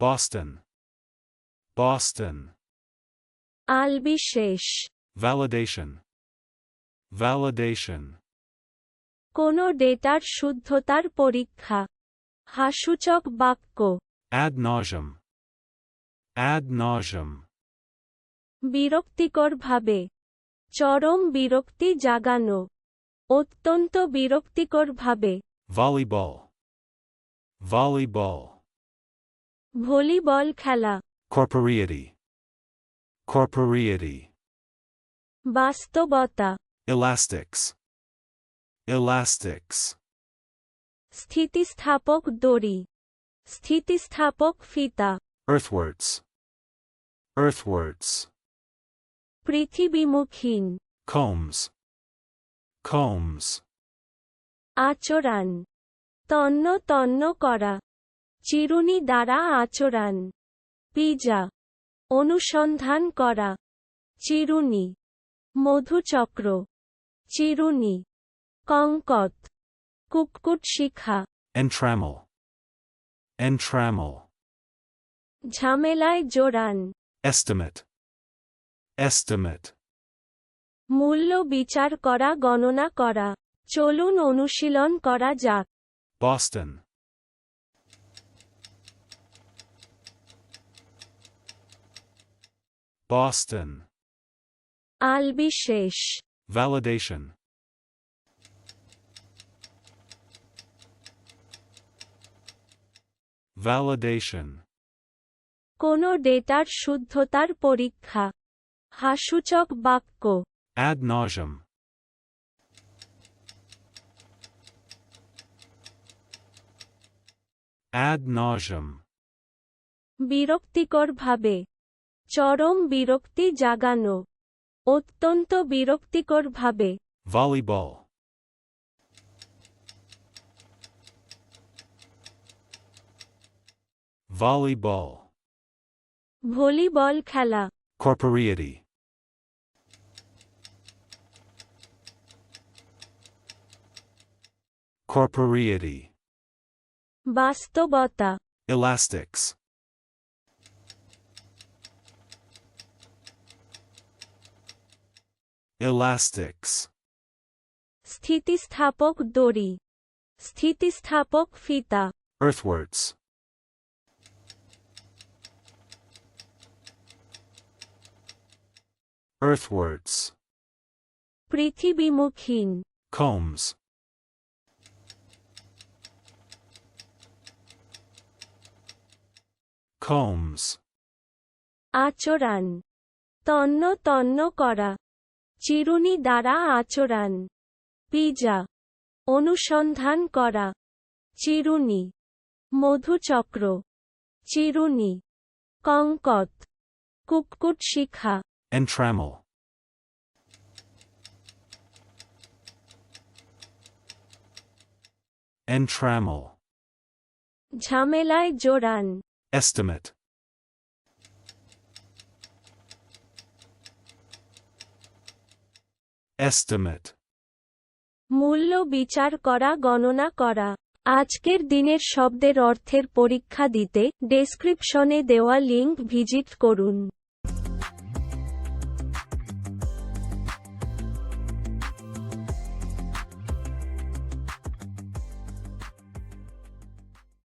Boston. Boston. আলবিশেষ Validation. Validation. কোনো ডেটার শুদ্ধতার পরীক্ষা হাসূচক বাক্য Ad nauseum. Ad nauseum. বিরক্তিকরভাবে চরম বিরক্তি জাগানো অত্যন্ত বিরক্তিকরভাবে Volleyball. Volleyball. ভলিবল খেলা Corporeity. Corporeity. বাস্তবতা Elastics. Elastics. স্থিতিস্থাপক দড়ি স্থিতিস্থাপক ফিতা Earthwards. Earthwards. পৃথিবীমুখীন Combs. Combs. আচরণ তন্ন তন্ন করা চিরুনি দ্বারা আচরণ। পিজা। অনুসন্ধান করা। চিরুনি। মধুচক্র। চিরুনি। কঙ্কত। কুককুট শিখা। Entrammel. Entrammel. ঝামেলায় জোরান। Estimate. Estimate. মূল্য বিচার করা গণনা করা। চলুন অনুশীলন করা যাক। Boston. Boston. আলবিশেষ Validation. Validation. কোনো ডেটার শুদ্ধতার পরীক্ষা হাসূচক বাক্য Ad nauseum. Ad nauseum. বিরক্তিকরভাবে চরম বিরক্তি জাগানো। অত্যন্ত বিরক্তিকরভাবে। ভলিবল ভলিবল ভলিবল খেলা। কর্পোরিয়েটি কর্পোরিয়েটি বাস্তবতা। ইলাস্টিক্স Elastics. স্থিতিস্থাপক দড়ি স্থিতিস্থাপক ফিতা Earthwards. Earthwards. পৃথিবীমুখীন Combs. Combs. আচরণ তন্ন তন্ন করা চিরুনি দ্বারা আচরণ। পিজা। অনুসন্ধান করা। চিরুনি। মধুচক্র। চিরুনি। কঙ্কত। কুককুট শিখা। Entrammel. Entrammel. ঝামেলায় জোরান। Estimate. Estimate. মূল্য বিচার করা, গণনা করা আজকের দিনের শব্দের অর্থের পরীক্ষা দিতে ডেসক্রিপশনে দেওয়া লিঙ্ক ভিজিট করুন